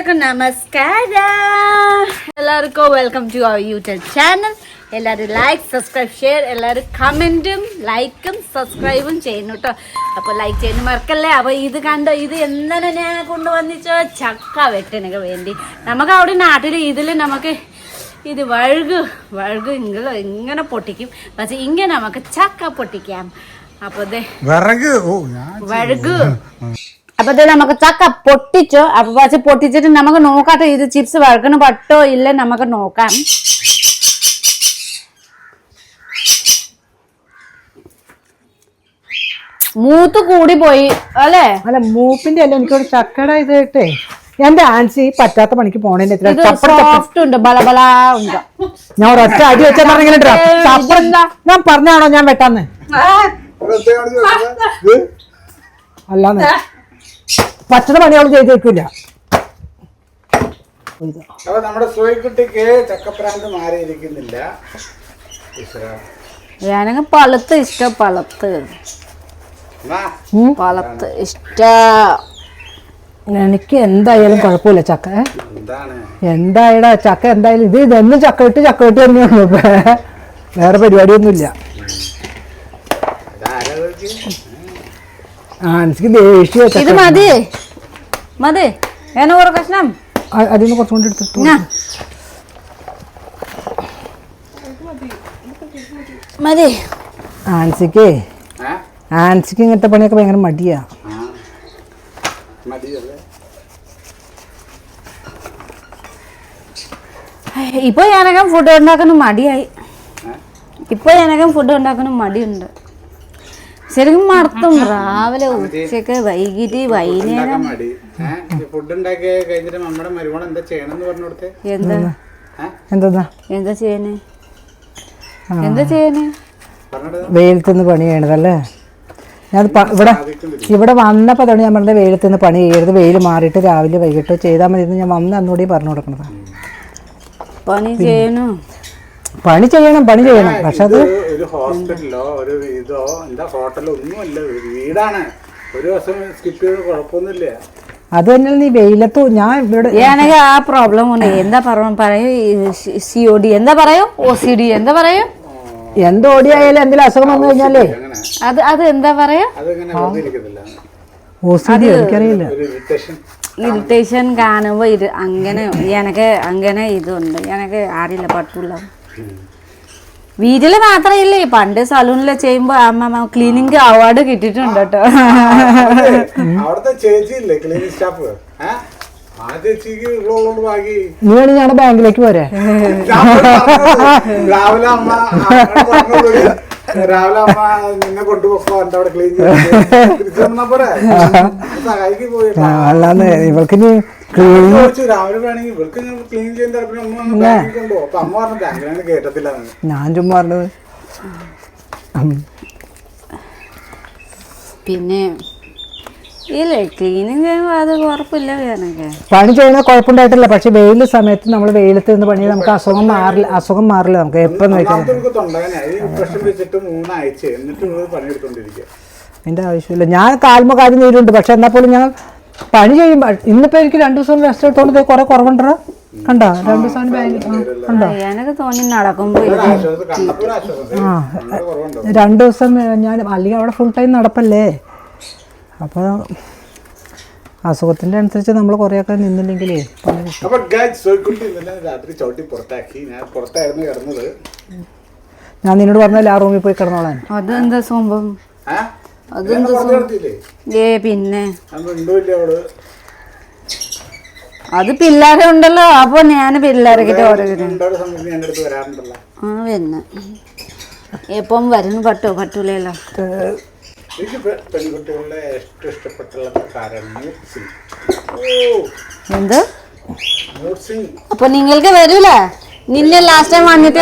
എല്ലാവർക്കും നമസ്കാരം. എല്ലാവർക്കും welcome to our YouTube channel എല്ലാവരും ലൈക്ക് സബ്സ്ക്രൈബ് ഷെയർ എല്ലാവരും കമന്റും ലൈക്കും സബ്സ്ക്രൈബും ചെയ്യുന്നു കേട്ടോ അപ്പോൾ ലൈക്ക് ചെയ്യുന്ന മറക്കല്ലേ അപ്പോൾ ഇത് കണ്ടോ ഇത് എന്താണ് ഞാൻ കൊണ്ടുവന്നിച്ചോ? ചക്ക വെട്ടിനൊക്കെ വേണ്ടി. നമുക്ക് അവിടെ നാട്ടിൽ ഇതിൽ നമുക്ക് ഇത് വഴുകു വഴുകു ഇങ്ങനെ ഇങ്ങനെ പൊട്ടിക്കും. പക്ഷെ ഇങ്ങനെ നമുക്ക് ചക്ക പൊട്ടിക്കാം. അപ്പോൾ വഴുകു. അപ്പൊ ഇത് നമുക്ക് ചക്ക പൊട്ടിച്ചോ? അപ്പൊ പക്ഷെ പൊട്ടിച്ചിട്ട് നമുക്ക് നോക്കാട്ടെ ഇത് ചിപ്സ് വഴക്കണ് പട്ടോ ഇല്ല നമുക്ക് നോക്കാം. മൂത്ത് കൂടി പോയി അല്ലേ? അല്ല മൂപ്പിന്റെ അല്ല എനിക്കൊരു ചക്കട ഇത് ഇട്ടേ എന്റെ ആൻസി പറ്റാത്ത പണിക്ക് പോണേന്റെ സോഫ്റ്റ് ഉണ്ട് ബലബല ഉണ്ട്. ഞാൻ ഒരൊറ്റ അടി വെച്ചാൽ? ഞാൻ പറഞ്ഞാണോ ഞാൻ വെട്ടാന്ന്? അല്ലാന്ന്. പറ്റുന്ന പണി അവൾ ചെയ്ത് വെക്കൂല. അപ്പൊ നമ്മുടെ സോയിക്കുട്ടിക്ക് ചക്കപ്രാന്ത് മാറിയിരിക്കുന്നില്ല. ഞാനങ്ങ് പളുത്ത് ഇഷ്ട പളുത്ത്. പളുത്ത് ഇഷ്ട. എനിക്ക് എന്തായാലും കുഴപ്പമില്ല ചക്ക എന്തായടാ ചക്ക എന്തായാലും ഇത് ഇതെന്നും ചക്ക ഇട്ട് ചക്ക ഇട്ട് തന്നെയാണ് വേറെ പരിപാടിയൊന്നുമില്ല. ആൻസിക്ക് ഇത് മതി. മതി. ഏന ഒരു കഷ്ണം? അതിൽ നിന്ന് കുറച്ചും കൂടി എടുത്തിട്ടു. മതി. ആൻസിക്ക്. ആൻസിക്ക് ഇങ്ങനത്തെ പണിയൊക്കെ ഭയങ്കര മടിയാ. ആ. മതിയല്ലേ ഇപ്പൊ ഞാനൊക്കെ ഫുഡ് ഉണ്ടാക്കുന്ന മടിയായി. ഏ? ഇപ്പൊ ഞാനൊക്കെ ഫുഡ് ഉണ്ടാക്കുന്ന മടിയുണ്ട്. ശരിക്കും മറത്തും രാവിലെ ഉച്ചയ്ക്ക് വൈകിട്ട് വൈകുന്നേരം ഫുഡ് ഉണ്ടാക്കി കഴിഞ്ഞിട്ട് നമ്മുടെ മരുമോൾ എന്താ ചെയ്യണമെന്ന് പറഞ്ഞു കൊടുത്തേ. എന്താ? ഏഹ് എന്താ? എന്താ ചെയ്യണേ? എന്താ ചെയ്യണേ? വെയിലത്തുനിന്ന് പണി ചെയ്യണതല്ലേ? ഞാൻ ഇവിടെ ഇവിടെ വന്നപ്പോൾ തന്നെ ഞാൻ പറഞ്ഞത് വെയിലത്ത് നിന്ന് പണി ചെയ്യരുത്. വെയിൽ മാറിയിട്ട് രാവിലെ വൈകിട്ട് ചെയ്താൽ മതി എന്ന് ഞാൻ വന്ന് അന്നുകൂടി പറഞ്ഞു കൊടുക്കണതാ. പണി ചെയ്യണം? പണി ചെയ്യണം പണി ചെയ്യണം. പക്ഷെ അത് ഒരു ഹോസ്പിറ്റലോ ഒരു ഇതോ എന്താ ഹോട്ടലോ ഒന്നുമല്ല വീടാണ്. ഒരു ദിവസം സ്കിപ്പ് ചെയ്ത് കുഴപ്പമൊന്നുമില്ല. അത് തന്നെ നീ വെയിലത്ത് ഞാൻ ഇവിടെ ഞാനൊക്കെ ആ പ്രോബ്ലം ഉണ്ട്. എന്താ പറ പറയൂ? സി ഒ ഡി എന്താ പറയൂ? ഒ സി ഡി എന്താ പറയൂ? എന്ത് ആയാലും എന്തെങ്കിലും അസുഖം വന്നു കഴിഞ്ഞാലേ അത് അത് എന്താ പറയാ? ഒ സി ഡി എനിക്കറിയില്ല. ഇറിറ്റേഷൻ കാണുമ്പോ ഇത് അങ്ങനെ എനക്ക് അങ്ങനെ ഇതുണ്ട്. എനക്ക് ആരില്ല പറ്റില്ല വീട്ടിൽ മാത്രല്ലേ പണ്ട് സലൂണിൽ ചെയ്യുമ്പോ അമ്മ ക്ലീനിങ് അവാർഡ് കിട്ടിയിട്ടുണ്ട് കേട്ടോ. അവിടുത്തെ സ്റ്റാഫ് നീ വേണി ഞാൻ ബാങ്കിലേക്ക് പോരെ? രാവിലെ അമ്മ. രാവിലെ അമ്മ നിന്നെ കൊണ്ടുപോക്കോ എന്റെ അവിടെ ക്ലീൻ സഹായിക്ക് പോയി അല്ലാന്ന് ഇവൾക്ക് നീ ചോദിച്ചു രാവിലെ വേണമെങ്കിൽ ഇവർക്ക് ക്ലീൻ ചെയ്യുന്ന തിരക്കിൽ അമ്മ ഒന്ന് ബാങ്കിൽ കൊണ്ടുപോകും അപ്പൊ അമ്മ പറഞ്ഞു ബാങ്കിലാണ് കേട്ടത്തില്ല ഞാൻ ചുമ്മാ പറഞ്ഞത്. പിന്നെ ഇല്ല ക്ലീനിങ് അത് കുഴപ്പമില്ല പണി ചെയ്യുന്ന കുഴപ്പമുണ്ടായിട്ടില്ല. പക്ഷെ വെയിൽ സമയത്ത് നമ്മൾ വെയിലത്ത് നിന്ന് പണി നമുക്ക് അസുഖം മാറില്ല. അസുഖം മാറില്ല. നമുക്ക് എപ്പം എന്റെ ആവശ്യമില്ല. ഞാൻ കാൽമ കാര്യം ചെയ്തിട്ടുണ്ട്. പക്ഷെ എന്നാൽ പോലും ഞാൻ പണി ചെയ്യുമ്പോൾ ഇന്നിപ്പോ എനിക്ക് രണ്ടു ദിവസം റെസ്റ്റ് എടുത്തോണ്ട് കൊറേ കുറെ കുറവുണ്ടോ കണ്ടോ? രണ്ടു ദിവസം കണ്ടോ എനക്ക് തോന്നി നടക്കുമ്പോ ആ രണ്ടു ദിവസം ഞാൻ അല്ലെങ്കിൽ അവിടെ ഫുൾ ടൈം നടപ്പല്ലേ? അപ്പോൾ അസുഖത്തിന്റെ അനുസരിച്ച് നമ്മൾ കുറേയൊക്കെ നിന്നില്ലെങ്കിലേ അപ്പോൾ സോയിക്കുട്ടി ഇന്നലെ രാത്രി ചവിട്ടി പുറത്താക്കി. ഞാൻ പുറത്തായിരുന്നു കിടന്നത്. ഞാൻ നിന്നോട് പറഞ്ഞല്ലേ ആ റൂമിൽ പോയി കിടന്നോളാൻ? അതെന്താ സംഭവം? ഏ പിന്നെ. അത് പിള്ളേരെ ഉണ്ടല്ലോ. അപ്പൊ ഞാൻ വരാറുണ്ടല്ലോ. ആ പിന്നെ. എപ്പം വരുന്നു പറ്റോ? പറ്റൂലല്ലോ. എനിക്ക് പെൺകുട്ടികളുടെ ഏറ്റവും ഇഷ്ടപ്പെട്ടുള്ള കാരണം ഓ എന്ത്? അപ്പൊ നിങ്ങൾക്ക് വരൂല? നിന്നെ ലാസ്റ്റ് ടൈം വന്നിട്ട്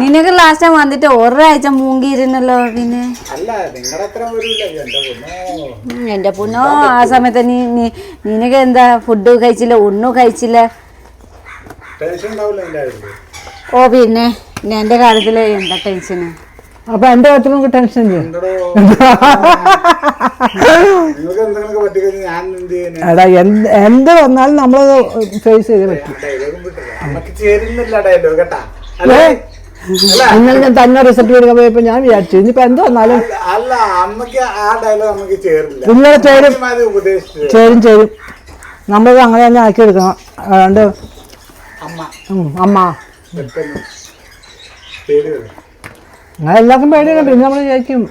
നിനക്ക് ലാസ്റ്റ് ടൈം വന്നിട്ട് ഒരാഴ്ച മൂങ്കിയിരുന്നല്ലോ പിന്നെ. എന്റെ പൊന്നോ. ആ സമയത്ത് നീ നിനക്ക് എന്താ ഫുഡ് കഴിച്ചില്ല ഒന്നും കഴിച്ചില്ല? ഓ പിന്നെ? പിന്നെ എന്റെ കാര്യത്തിൽ എന്താ ടെൻഷന് അപ്പൊ എന്റെ കാര്യത്തിൽ നമുക്ക് ടെൻഷൻ എടാ എന്ത് എന്ത് വന്നാലും നമ്മളത് ഫേസ് ചെയ്ത് പറ്റും. ഇന്നലെ ഞാൻ തന്നെ റിസൾട്ട് എടുക്കാൻ പോയപ്പോ ഞാൻ വിചാരിച്ചു ഇനിയിപ്പോ എന്ത് വന്നാലും അല്ല, അല്ല അമ്മയ്ക്ക് ആ ഡയലോഗ് നമുക്ക് ചേരില്ല. ഇന്നലെ ചേരും. ചേരും ചേരും. നമ്മളത് അങ്ങനെ തന്നെ ആക്കി എടുക്കണം അതുകൊണ്ട് അമ്മ. പേര് എല്ലാവർക്കും പേടിയാണ്. പിന്നെ നമ്മൾ വിചാരിക്കും.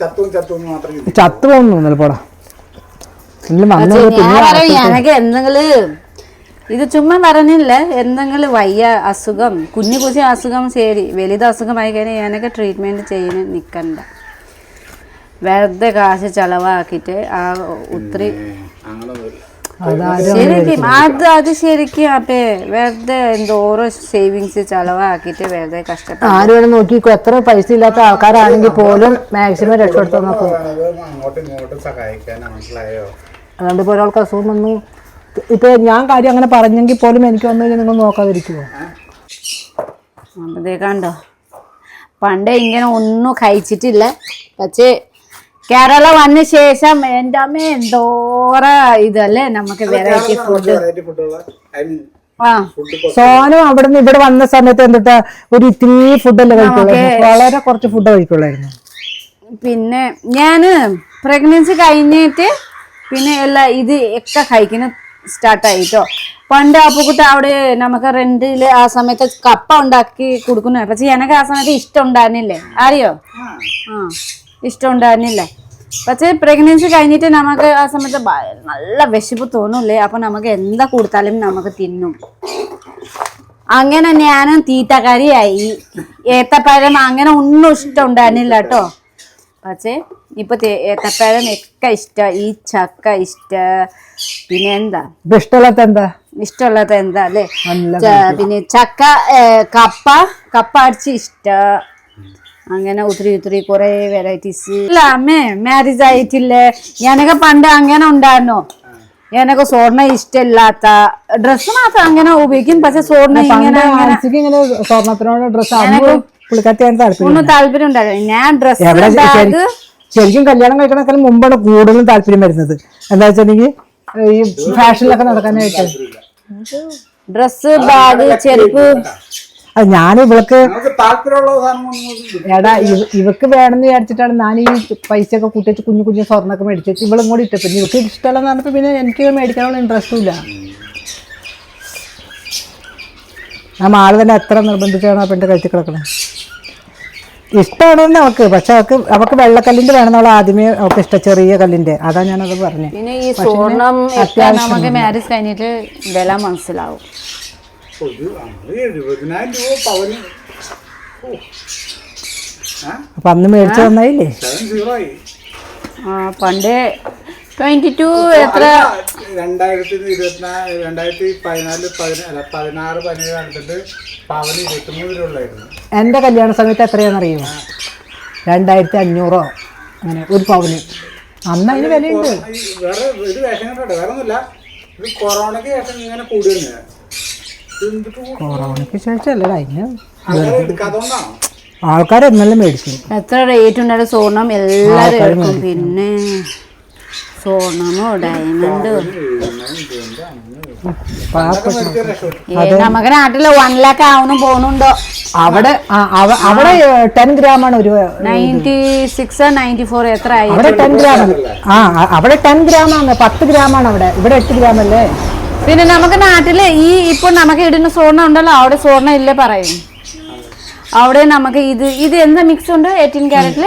ചത്തും ചത്തും മാത്രമേ ചിന്തിക്കൂ. ചത്തു പോകുന്നു ഇന്നലെ പോടാ. ഇന്നലെ വന്നത് ഞാൻ പിന്നെ പറയും എനിക്ക് എന്തെങ്കിലും ഇത് ചുമ്മാ പറഞ്ഞില്ല. എന്തെങ്കിലും വയ്യ അസുഖം കുഞ്ഞു കുഞ്ഞു അസുഖം ശരി വലുത് അസുഖമായി കഴിഞ്ഞാൽ ഞാനൊക്കെ ട്രീറ്റ്മെന്റ് ചെയ്യാൻ നിൽക്കണ്ട വെറുതെ കാശ് ചെലവാക്കിയിട്ട് ആ ഒത്തിരി ശരിക്കും അത് അത് ശരിക്കും അപ്പേ വെറുതെ എന്തോരോ സേവിങ്സ് ചെലവാക്കിയിട്ട് വെറുതെ കഷ്ടപ്പെട്ടു ആരും ഇവിടെ നോക്കിക്കോ. എത്ര പൈസ ഇല്ലാത്ത ആൾക്കാരാണെങ്കിൽ പോലും മാക്സിമം രക്ഷപ്പെടുത്താൻ നോക്കും അതുകൊണ്ട് ഇപ്പോൾ ഒരാൾക്ക് അസുഖം വന്നു. ഇപ്പൊ ഞാൻ കാര്യം അങ്ങനെ പറഞ്ഞെങ്കിൽ പോലും എനിക്ക് വന്നു കഴിഞ്ഞാൽ നിങ്ങൾ നോക്കാതിരിക്കുമോ അതേ കണ്ടോ? പണ്ട് ഇങ്ങനെ ഒന്നും കഴിച്ചിട്ടില്ല. പക്ഷേ കേരള വന്ന ശേഷം എന്റെ അമ്മ എന്തോറ ഇതല്ലേ നമുക്ക് വെറൈറ്റി ഫുഡ് സോനം അവിടെ നിന്ന് ഇവിടെ വന്ന സമയത്ത് എന്നിട്ട് ഒരു ഇത്തിരി ഫുഡല്ലേ കഴിക്കുള്ളൂ. വളരെ കുറച്ച് ഫുഡ് കഴിക്കുള്ളായിരുന്നു. പിന്നെ ഞാൻ പ്രഗ്നൻസി കഴിഞ്ഞിട്ട് പിന്നെ എല്ലാ ഇത് ഒക്കെ കഴിക്കുന്ന സ്റ്റാർട്ടായിട്ടോ പണ്ട് അപ്പുക്കുട്ട അവിടെ നമുക്ക് റെന്റിൽ ആ സമയത്ത് കപ്പ ഉണ്ടാക്കി കൊടുക്കുന്നു പക്ഷെ എനിക്ക് ആ സമയത്ത് ഇഷ്ടം ഉണ്ടായിരുന്നില്ലേ? അറിയോ? ആ. ഇഷ്ടം ഉണ്ടായിരുന്നില്ല പക്ഷേ പ്രഗ്നൻസി കഴിഞ്ഞിട്ട് നമുക്ക് ആ സമയത്ത് നല്ല വിശപ്പ് തോന്നൂലേ അപ്പൊ നമുക്ക് എന്താ കൊടുത്താലും നമുക്ക് തിന്നും. അങ്ങനെ ഞാനും തീറ്റക്കാരിയായി. ഏത്തപ്പഴം അങ്ങനെ ഒന്നും ഇഷ്ടം ഉണ്ടായിരുന്നില്ല കേട്ടോ. പക്ഷേ ഇപ്പൊ ഏത്തപ്പഴം ഒക്കെ ഇഷ്ട ഈ ചക്ക ഇഷ്ട. പിന്നെ എന്താ? ഇഷ്ടമുള്ളത് എന്താ? ഇഷ്ടമുള്ളത് എന്താ അല്ലേ? പിന്നെ ചക്ക കപ്പ. കപ്പ അടിച്ച് ഇഷ്ട. അങ്ങനെ ഒത്തിരി ഒത്തിരി കുറെ വെറൈറ്റീസ് അല്ല അമ്മേ മാരേജ് ആയിട്ടില്ലേ? ഞാനൊക്കെ പണ്ട് അങ്ങനെ ഉണ്ടായിരുന്നോ. ഞാനൊക്കെ സ്വർണ ഇഷ്ടമില്ലാത്ത ഡ്രസ്സ് മാത്രം അങ്ങനെ ഉപയോഗിക്കും. പക്ഷെ സ്വർണ ഇങ്ങനെ സ്വർണത്തിനോട് ഡ്രസ്സ് ഒന്നും താല്പര്യം ഉണ്ടായിരുന്നു ഞാൻ ഡ്രസ്സ് ബാഗ് ശരിക്കും കല്യാണം കഴിക്കണേക്കാളും മുമ്പാണ് കൂടുതലും താല്പര്യം വരുന്നത്. എന്താ വെച്ചിട്ടുണ്ടെങ്കിൽ ഈ ഫാഷനിലൊക്കെ നടക്കാനായിട്ട്. ഡ്രസ്സ് ബാഗ് ചെരുപ്പ് അത് ഞാൻ ഇവൾക്ക് എടാ ഇവ- ഇവക്ക് വേണമെന്ന് വിചാരിച്ചിട്ടാണ് ഞാൻ ഈ പൈസ ഒക്കെ കൂട്ടിച്ച് കുഞ്ഞു കുഞ്ഞു സ്വർണൊക്കെ മേടിച്ചു ഇവളും കൂടി ഇട്ടു. പിന്നെ ഇവക്ക് ഇഷ്ടമല്ലെന്ന് പറഞ്ഞപ്പോൾ പിന്നെ എനിക്ക് മേടിക്കാനുള്ള ഇൻട്രസ്റ്റും ഇല്ല. ആ മാൾ തന്നെ എത്ര നിർബന്ധിച്ചാണ് ആ പെണ്ണ് കഴിച്ചു കിടക്കണേ? ഇഷ്ടമാണെന്ന് അവക്ക്. പക്ഷെ അവക്ക് അവക്ക് വെള്ളക്കല്ലിന്റെ വേണമെന്നുള്ള ആദ്യമേ അവക്ക് ഇഷ്ടം ചെറിയ കല്ലിന്റെ. അതാ ഞാനത് പറഞ്ഞത് പിന്നെ ഈ സ്വർണം നമുക്ക് മാരേജ് കഴിഞ്ഞിട്ട് വില മനസ്സിലാവും. ഒരു നമ്മൾ എഴുപതിനായിരം രൂപ പവന്. ഓ. ആ അപ്പൊ അന്ന് മേടിച്ചു തന്നായില്ലേ? സീറോ ആയി. ആ, പണ്ട് ട്വന്റി ടു എത്ര? രണ്ടായിരത്തി ഇരുപത്തിനാല് രണ്ടായിരത്തി പതിനാല് പതിനാല് പതിനാറ് പതിനേഴ് കണ്ടിട്ട് പവന് ഇരുപത്തിമൂന്ന് രൂപ ഉള്ളായിരുന്നു. എന്റെ കല്യാണ സമയത്ത് എത്രയാണെന്നറിയുമോ രണ്ടായിരത്തി അഞ്ഞൂറോ? അങ്ങനെ ഒരു പവന്. അന്ന് അതിന് വിലയുണ്ട്. വേറെ ഒരു വേഷം കണ്ടോ? വേറെ ഒന്നുമില്ല ഇത് കൊറോണയ്ക്ക് ശേഷം ഇങ്ങനെ കൂടി തന്നെയാണ് എന്തിട്ട് കൂടി? കൊറോണയ്ക്ക് ശേഷമല്ല കഴിഞ്ഞ ആൾക്കാർ എന്നെല്ലാം മേടിക്കും എത്ര റേറ്റ് ഉണ്ടായാലും സ്വർണം എല്ലാവരും എടുക്കും. പിന്നെ സ്വർണമോ ഡയമണ്ടോ നമുക്ക് നാട്ടിൽ വൺ ലാക്ക് ആവണം പോണുണ്ടോ? അവിടെ ആ, അവ- അവിടെ ടെൻ ഗ്രാമാണ് ഒരു നയന്റി സിക്സ് നയന്റി ഫോർ എത്ര ആയി? അവിടെ ടെൻ ഗ്രാം ആ അ- അവിടെ ടെൻ ഗ്രാമാണ് പത്ത് ആണ് അവിടെ. ഇവിടെ എട്ട് ഗ്രാം അല്ലേ? പിന്നെ നമുക്ക് നാട്ടിൽ ഈ ഇപ്പൊ നമുക്ക് ഇടുന്ന സ്വർണം ഉണ്ടല്ലോ അവിടെ സ്വർണം ഇല്ലേ പറയും. അവിടെ നമുക്ക് ഇത് ഇത് എന്താ മിക്സ് ഉണ്ട്? എയ്റ്റീൻ ക്യാരറ്റിൽ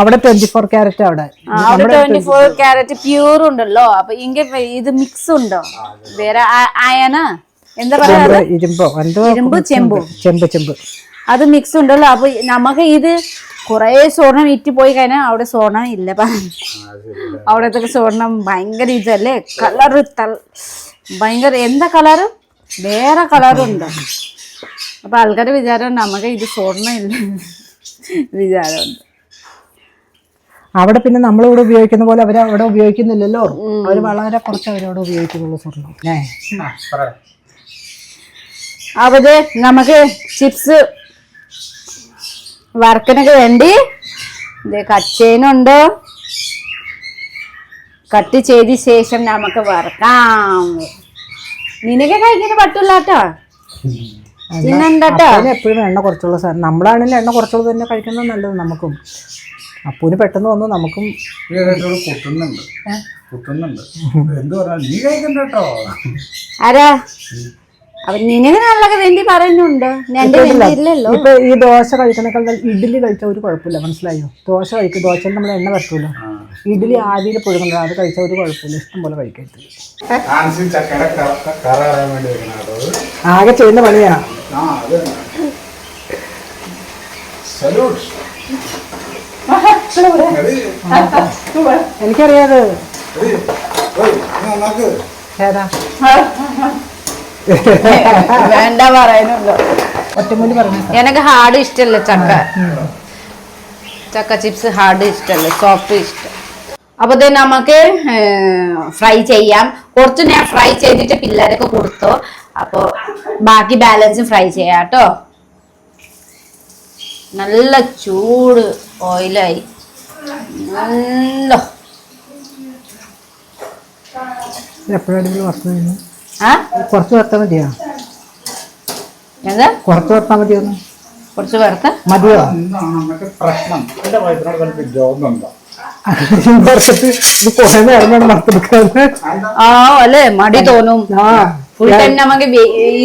അവിടെ ട്വന്റി ഫോർ ക്യാരറ്റ് അവിടെ അവിടെ ട്വന്റി ഫോർ ക്യാരറ്റ് പ്യൂർ ഉണ്ടല്ലോ. അപ്പൊ ഇങ്ങ ഇത് മിക്സ് ഉണ്ടോ? വേറെ അയന എന്താ പറയാ ചെമ്പ്, ഇരുമ്പോ. എന്തോ ഇരുമ്പ് ചെമ്പോ. ചെമ്പ്. ചെമ്പ് അത് മിക്സ് ഉണ്ടല്ലോ. അപ്പൊ നമുക്ക് ഇത് കുറെ സ്വർണം ഇറ്റ് പോയി കഴിഞ്ഞാൽ അവിടെ സ്വർണം ഇല്ല പറഞ്ഞു അവിടത്തെ സ്വർണം ഭയങ്കര ഇതല്ലേ? കളറ് ഭയങ്കര എന്താ കളറ് വേറെ കളറുണ്ട് അപ്പൊ ആൾക്കാരുടെ വിചാരം നമുക്ക് ഇത് സ്വർണമില്ല. ഇല്ല വിചാരമുണ്ട്. അവിടെ പിന്നെ നമ്മളിവിടെ ഉപയോഗിക്കുന്ന പോലെ അവർ അവിടെ ഉപയോഗിക്കുന്നില്ലല്ലോ. അവർ വളരെ കുറച്ച് അവരവിടെ ഉപയോഗിക്കുന്നുള്ളൂ സ്വർണം. ഏ അവർ. നമുക്ക് ചിപ്സ് വർക്കിനൊക്കെ വേണ്ടി ഇത് കച്ചേനുണ്ട്. കട്ട് ചെയ്ത ശേഷം നമുക്ക് വറക്കാം. നിനക്ക് കഴിക്കാൻ പറ്റില്ല കേട്ടോ പിന്നെന്താട്ടോ എപ്പോഴും എണ്ണ കുറച്ചുള്ള സാധനം നമ്മളാണെങ്കിലും എണ്ണ കുറച്ചുള്ളത് തന്നെ കഴിക്കുന്നത് നല്ലത് നമുക്കും. അപ്പൂന് പെട്ടെന്ന് വന്നു നമുക്കും കുത്തുന്നുണ്ട് കുത്തുന്നുണ്ട് എന്ത് പറഞ്ഞാൽ നീ കഴിക്കണ്ടോ ആരാ? അപ്പൊ നിനക്ക് നല്ലൊക്കെ വേണ്ടി പറയുന്നുണ്ട്. എന്റെ വേണ്ടി ഇല്ലല്ലോ ഇപ്പൊ ഈ ദോശ കഴിക്കണേക്കാൾ ഇഡ്ഡലി കഴിച്ചാൽ ഒരു കുഴപ്പമില്ല മനസ്സിലായോ? ദോശ കഴിക്കും. ദോശയിൽ നമ്മൾ എണ്ണ പറ്റുമല്ലോ ഇഡ്ഡലി ആദ്യം പൊഴുകുന്നത് അത് കഴിച്ചാൽ ഒരു കുഴപ്പമില്ല. ഇഷ്ടം പോലെ കഴിക്കരുത്. ആകെ ചെയ്യുന്ന പണിയാ. എനിക്കറിയാത്. ഏതാ? വേണ്ട പറയാനുണ്ടോ ഒറ്റമൂലി പറഞ്ഞു എനക്ക് ഹാർഡ് ഇഷ്ടമല്ല ചക്ക. ചക്ക ചിപ്സ് ഹാർഡ് ഇഷ്ടമല്ല സോഫ്റ്റ് ഇഷ്ടം. അപ്പൊ ഇത് നമുക്ക് ഫ്രൈ ചെയ്യാം. കുറച്ച് ഞാൻ ഫ്രൈ ചെയ്തിട്ട് പിള്ളേരൊക്കെ കൊടുത്തു. അപ്പൊ ബാക്കി ബാലൻസ് ഫ്രൈ ചെയ്യാം കേട്ടോ. നല്ല ചൂട് ഓയിലായി. നല്ല എപ്പോഴാണെങ്കിലും കുറച്ച് വറുത്താൽ മതിയോ? എന്താ? കുറച്ച് വറുത്താൽ മതിയോ? കുറച്ച് വറുത്ത? മതിയോ? പ്രശ്നം. എന്റെ ആ അല്ലേ? മടി തോന്നും. ആ ഫുൾ ടൈം നമുക്ക്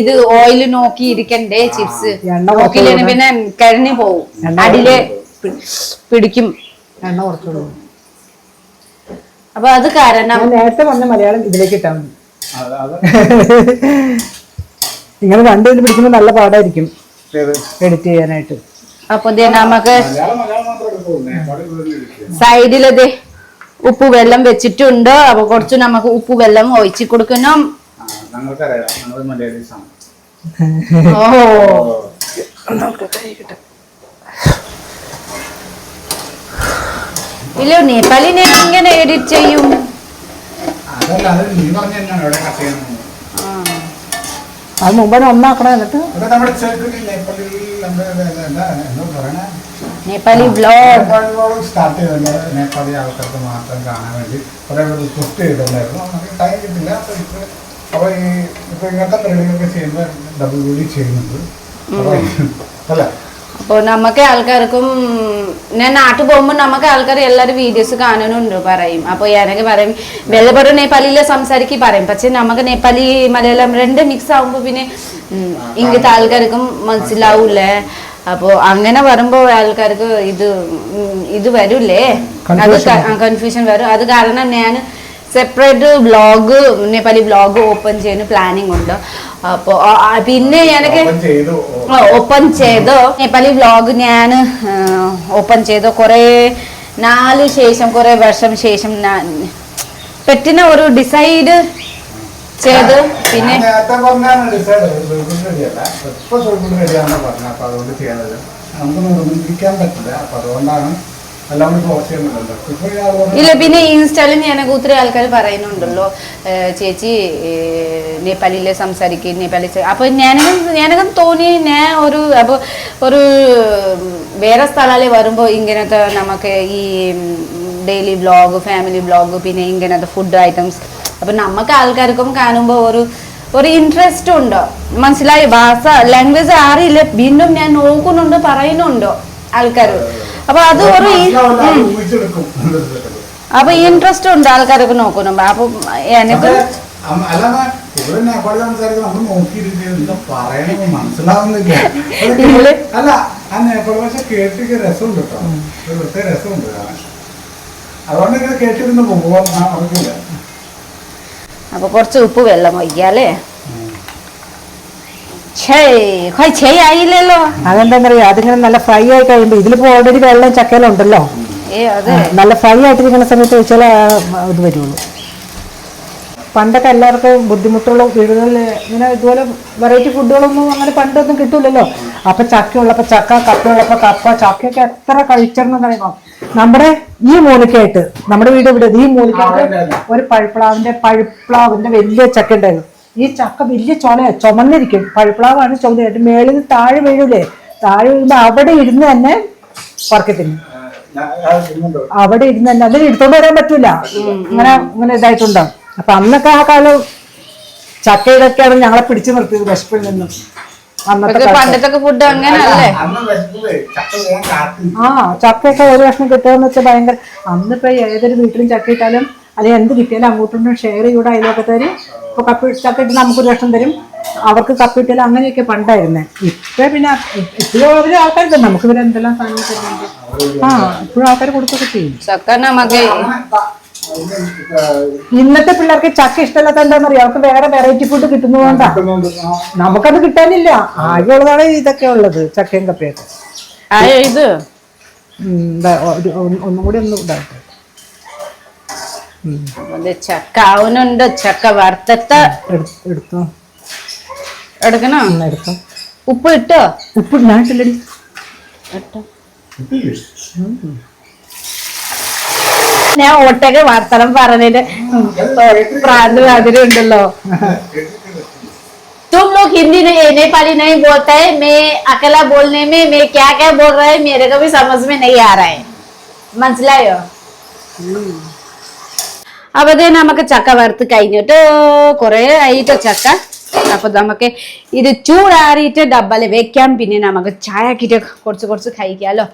ഇത് ഓയിൽ നോക്കി ഇരിക്കണ്ടേ ചിപ്സ് നോക്കിയില്ലെങ്കിൽ പിന്നെ കരിഞ്ഞു പോവും. അടിയിലെ പിടിക്കും. എണ്ണ കുറച്ചുള്ളൂ അപ്പൊ അത് കാരണം നേരത്തെ പറഞ്ഞ മലയാളം ഇതിലേക്ക് ഇട്ടാൽ മതി. ഇങ്ങനെ രണ്ടുപേരും പിടിക്കുമ്പോൾ നല്ല പാടായിരിക്കും. എഡിറ്റ് ചെയ്യാനായിട്ട്. അപ്പൊ ദേ നമുക്ക് സൈഡിലത് ഉപ്പ് വെള്ളം വെച്ചിട്ടുണ്ട്. അപ്പൊ കുറച്ച് നമുക്ക് ഉപ്പ് വെള്ളം ഒഴിച്ചു കൊടുക്കണം. ഓ. ഇല്ല നേപ്പാളിനെ എങ്ങനെ എഡിറ്റ് ചെയ്യും? അതല്ല അത് നീ പറഞ്ഞ തന്നെയാണ് എവിടെ കട്ട് ചെയ്യണമെന്ന് അത് മുമ്പേ ഒന്നാക്കണം എന്നിട്ട്? ഇവിടെ നമ്മുടെ ചേർക്കിൽ നേപ്പാളിൽ നമ്മുടെ എന്താ എന്താ പറയണേ? നേപ്പാളി ബ്ലോഗ് സ്റ്റാർട്ട് ചെയ്തത് നേപ്പാളി ആൾക്കാർക്ക് മാത്രം കാണാൻ വേണ്ടി കുറേ പേര് പോസ്റ്റ് ചെയ്തിട്ടുണ്ടായിരുന്നു. നമുക്ക് ടൈം കിട്ടില്ല. അപ്പോൾ ഇപ്പോൾ അപ്പോൾ ഈ ഇപ്പോൾ ഇങ്ങനത്തെ പരിപാടികളൊക്കെ ചെയ്യുമ്പോൾ ഡബിൾ കൂടി ചെയ്യുന്നുണ്ട്. അപ്പോൾ അല്ല അപ്പോൾ നമുക്ക് ആൾക്കാർക്കും ഞാൻ നാട്ടിൽ പോകുമ്പോൾ നമുക്ക് ആൾക്കാർ എല്ലാവരും വീഡിയോസ് കാണുന്നുണ്ട് പറയും. അപ്പോൾ ഞാനൊക്കെ പറയും വെള്ളപ്പുറം നേപ്പാളിയിൽ സംസാരിക്കി പറയും. പക്ഷെ നമുക്ക് നേപ്പാളി മലയാളം രണ്ട് മിക്സ് ആകുമ്പോൾ പിന്നെ ഇങ്ങനത്തെ ആൾക്കാർക്കും മനസ്സിലാവൂലേ അപ്പോൾ അങ്ങനെ വരുമ്പോൾ ആൾക്കാർക്ക് ഇത് ഇത് വരൂലേ അത് കൺഫ്യൂഷൻ വരും. അത് കാരണം ഞാൻ separate vlog Nepali vlog open ചെയ്യുന്ന പ്ലാനിങ് ഉണ്ട്. അപ്പോൾ പിന്നെ ഞാനൊക്കെ ഓപ്പൺ ചെയ്തോ. ബ്ലോഗ് നേപ്പാളി വ്ളോഗ് ഞാൻ ഓപ്പൺ ചെയ്തോ. കുറേ നാല് ശേഷം കുറേ വർഷം ശേഷം ഞാൻ പറ്റുന്ന ഒരു ഡിസൈഡ് ചെയ്ത്. പിന്നെ അപ്പൊ നമുക്ക് നിർബന്ധിക്കാൻ പറ്റില്ല. അപ്പൊ അതുകൊണ്ടാണ് ഇല്ല പിന്നെ ഇൻസ്റ്റാളിൽ ഞാനൊക്കെ ഒത്തിരി ആൾക്കാർ പറയുന്നുണ്ടല്ലോ ചേച്ചി നേപ്പാളിലെ സംസാരിക്കും നേപ്പാളി അപ്പൊ ഞാനകം ഞാനകം തോന്നി ഞാൻ ഒരു അപ്പൊ ഒരു വേറെ സ്ഥലങ്ങളിൽ വരുമ്പോ ഇങ്ങനത്തെ നമുക്ക് ഈ ഡെയിലി ബ്ലോഗ് ഫാമിലി ബ്ലോഗ് പിന്നെ ഇങ്ങനത്തെ ഫുഡ് ഐറ്റംസ്. അപ്പൊ നമുക്ക് ആൾക്കാർക്കും കാണുമ്പോൾ ഒരു ഒരു ഇൻട്രസ്റ്റ് ഉണ്ടോ? മനസ്സിലായി? ഭാഷ ലാംഗ്വേജ് അറിയില്ല. വീണ്ടും ഞാൻ നോക്കുന്നുണ്ട് പറയുന്നുണ്ടോ ആൾക്കാർ അപ്പൊ അത് ഒരു ഈ- അപ്പൊ ഇൻട്രസ്റ്റ് ഉണ്ട് ആൾക്കാരൊക്കെ നോക്കുന്നു അപ്പൊ എനിക്ക് അല്ല ആ നേപ്പാളി ഭാഷ കേട്ടിട്ട് രസമുണ്ട് കേട്ടോ. ഒരു പ്രത്യേക രസമുണ്ട് കാണാൻ അതുകൊണ്ട് ഇങ്ങനെ കേട്ടിരുന്ന് പോകാൻ അറിയില്ല അപ്പൊ കുറച്ച് ഉപ്പ് വെള്ളം വയ്യാലേ ആയില്ലല്ലോ. അതെന്താന്നറിയോ? അതിങ്ങനെ നല്ല ഫ്രൈ ആയി കഴിയുമ്പോ ഇതിലിപ്പോ ഓൾറെഡി വെള്ളം ചക്കയിലുണ്ടല്ലോ. നല്ല ഫ്രൈ ആയിട്ടിരിക്കുന്ന സമയത്ത് വെച്ചാൽ ഇത് വരുള്ളൂ. പണ്ടൊക്കെ എല്ലാവർക്കും ബുദ്ധിമുട്ടുള്ള വീടുകളിൽ ഇങ്ങനെ ഇതുപോലെ വെറൈറ്റി ഫുഡുകളൊന്നും അങ്ങനെ പണ്ടൊന്നും കിട്ടൂലല്ലോ. അപ്പൊ ചക്ക ഉള്ളപ്പോ ചക്ക കപ്പ ഉള്ളപ്പോ കപ്പ ചക്കയൊക്കെ എത്ര കഴിച്ചിരുന്നു പറയണം നമ്മുടെ ഈ മൂലക്കായിട്ട് നമ്മുടെ വീട് ഇവിടെ ഈ മൂലക്കായിട്ട് ഒരു പഴുപ്പ്ളാവിന്റെ പഴുപ്പ്ളാവിന്റെ വലിയ ചക്ക ഉണ്ടായിരുന്നു. ഈ ചക്ക വലിയ ചുളയാ ചുമന്നിരിക്കും. പഴുപ്പ്ളാവാണ് ചുമന്നിട്ട് മേളിൽ നിന്ന് താഴെ വീഴൂലേ? താഴെ വീഴുമ്പോ അവിടെ ഇരുന്ന് തന്നെ പറക്കി തിന്നും അവിടെ ഇരുന്ന് തന്നെ അതിന് എടുത്തോണ്ട് വരാൻ പറ്റൂല. അങ്ങനെ ഇങ്ങനെ ഇതായിട്ടുണ്ടാവും അപ്പൊ അന്നൊക്കെ ആ കാലം ചക്കയിലൊക്കെയാണ് ഞങ്ങളെ പിടിച്ചു നിർത്തിയത് വിശപ്പിൽ നിന്നും. പണ്ടത്തെ ഫുഡ് ആ ചക്കയൊക്കെ ഒരു ഭക്ഷണം കിട്ടുകയെന്ന് വെച്ചാൽ ഭയങ്കര അന്നിപ്പോ ഏതൊരു വീട്ടിലും ചക്ക ഇട്ടാലും അല്ലെങ്കിൽ എന്ത് കിട്ടിയാലും അങ്ങോട്ടും ഷെയർ ചെയ്യൂടെ അയലോക്കത്തേര് ഇപ്പൊ കപ്പി ചക്ക ഇട്ട് നമുക്കൊരു ലക്ഷം തരും. അവർക്ക് കപ്പി ഇട്ടാലും അങ്ങനെയൊക്കെ പണ്ടായിരുന്നേ. ഇപ്പൊ പിന്നെ ഇപ്പോഴും അവർ ആൾക്കാർ തന്നെ നമുക്ക് ഇവരെ എന്തെല്ലാം സാധനം തരുന്നുണ്ട്. ആ ഇപ്പോഴും ആൾക്കാർ കൊടുത്തൊക്കെ ചെയ്യും. ചക്ക നമുക്ക് ഇന്നത്തെ പിള്ളേർക്ക് ചക്ക ഇഷ്ടമല്ലാത്ത എന്താണെന്നറിയാം? അവർക്ക് വേറെ വെറൈറ്റി ഫുഡ് കിട്ടുന്നതുകൊണ്ടാ. നമുക്കത് കിട്ടാനില്ല. ആകെയുള്ളതാണ് ഇതൊക്കെ ഉള്ളത് ചക്കയും കപ്പയൊക്കെ. ഇത്. ഒന്ന്- കൂടി ഒന്ന് ഇതായിട്ട് അത് ചക്ക അവനുണ്ട് ചക്ക വറുത്തത്ത എടു- എടുത്തോ എടുക്കണോ ഒന്ന് എടുത്തോ ഉപ്പ് ഇട്ടോ ഉപ്പ് ഞാൻ ഇട്ടില്ലടി ഇട്ടോ ഞാൻ ഒട്ടൊക്കെ വർത്തനം പറഞ്ഞിട്ട് പ്രാന്ത് മാതിരി ഉണ്ടല്ലോ तुम लोग हिंदी नहीं नेपाली नहीं बोलते है मैं अकेला बोलने में मैं क्या क्या बोल रहा है मेरे को भी समझ में नहीं आ रहा है മനസ്സിലായോ അപ്പൊ ദേ നമുക്ക് ചക്ക വറുത്ത് കഴിഞ്ഞിട്ട് കൊറേ ആയിട്ട് ചക്ക. അപ്പൊ നമുക്ക് ഇത് ചൂടാറിയിട്ട് ഡബ്ബൽ വെക്കാം. പിന്നെ നമുക്ക് ചായ ആക്കിയിട്ട് കുറച്ച് കുറച്ച് കഴിക്കാലോ.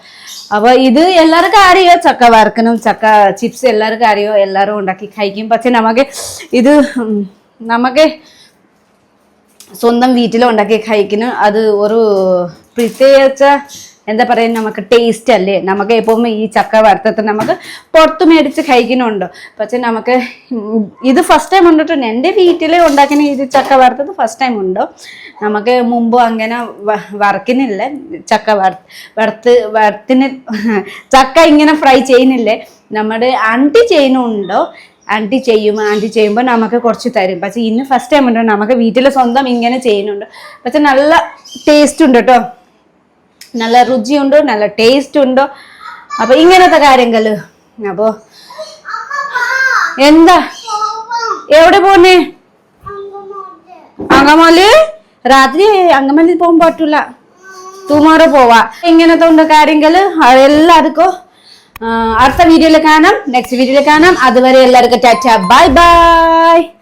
അപ്പൊ ഇത് എല്ലാവർക്കും അറിയോ? ചക്ക വറുക്കണം ചക്ക ചിപ്സ് എല്ലാവർക്കും അറിയോ? എല്ലാവരും ഉണ്ടാക്കി കഴിക്കും. പക്ഷെ നമുക്ക് ഇത് നമുക്ക് സ്വന്തം വീട്ടിൽ ഉണ്ടാക്കി കഴിക്കുന്ന. അത് ഒരു പ്രത്യേകിച്ച എന്താ പറയുക നമുക്ക് ടേസ്റ്റ് അല്ലേ? നമുക്ക് എപ്പോഴും ഈ ചക്ക വറുത്തത് നമുക്ക് പുറത്ത് മേടിച്ച് കഴിക്കുന്നുണ്ട്. പക്ഷെ നമുക്ക് ഇത് ഫസ്റ്റ് ടൈം ഉണ്ടിട്ടുണ്ട് എന്റെ വീട്ടിൽ ഉണ്ടാക്കുന്ന ഈ ചക്ക വറുത്തത് ഫസ്റ്റ് ടൈം ഉണ്ടോ. നമുക്ക് മുമ്പ് അങ്ങനെ വറക്കുന്നില്ല. ചക്ക വറ വറുത്ത് വറുത്തിന് ചക്ക ഇങ്ങനെ ഫ്രൈ ചെയ്യുന്നില്ലേ. നമ്മുടെ അണ്ടി ചെയ്യുന്നുണ്ടോ. ആന്റി ചെയ്യും ആന്റി ചെയ്യുമ്പോൾ നമുക്ക് കുറച്ച് തരും. പക്ഷേ ഇന്ന് ഫസ്റ്റ് ടൈം ഉണ്ടോ. നമുക്ക് വീട്ടിൽ സ്വന്തം ഇങ്ങനെ ചെയ്യുന്നുണ്ട്. പക്ഷെ നല്ല ടേസ്റ്റ് ഉണ്ട് കേട്ടോ. നല്ല രുചിയുണ്ടോ നല്ല ടേസ്റ്റ് ഉണ്ടോ അപ്പൊ ഇങ്ങനത്തെ കാര്യങ്ങൾ അപ്പോ എന്താ? എവിടെ പോന്നേ? അങ്കമാലി? രാത്രി അങ്കമാലി പോകാൻ പറ്റൂല. ടുമാറോ പോവാ. ഇങ്ങനത്തെ ഉണ്ട് കാര്യങ്ങൾ. എല്ലാവർക്കും ആ, അടുത്ത വീഡിയോയിൽ കാണാം. നെക്സ്റ്റ് വീഡിയോയിൽ കാണാം. അതുവരെ എല്ലാവർക്കും ടാറ്റ. Bye bye.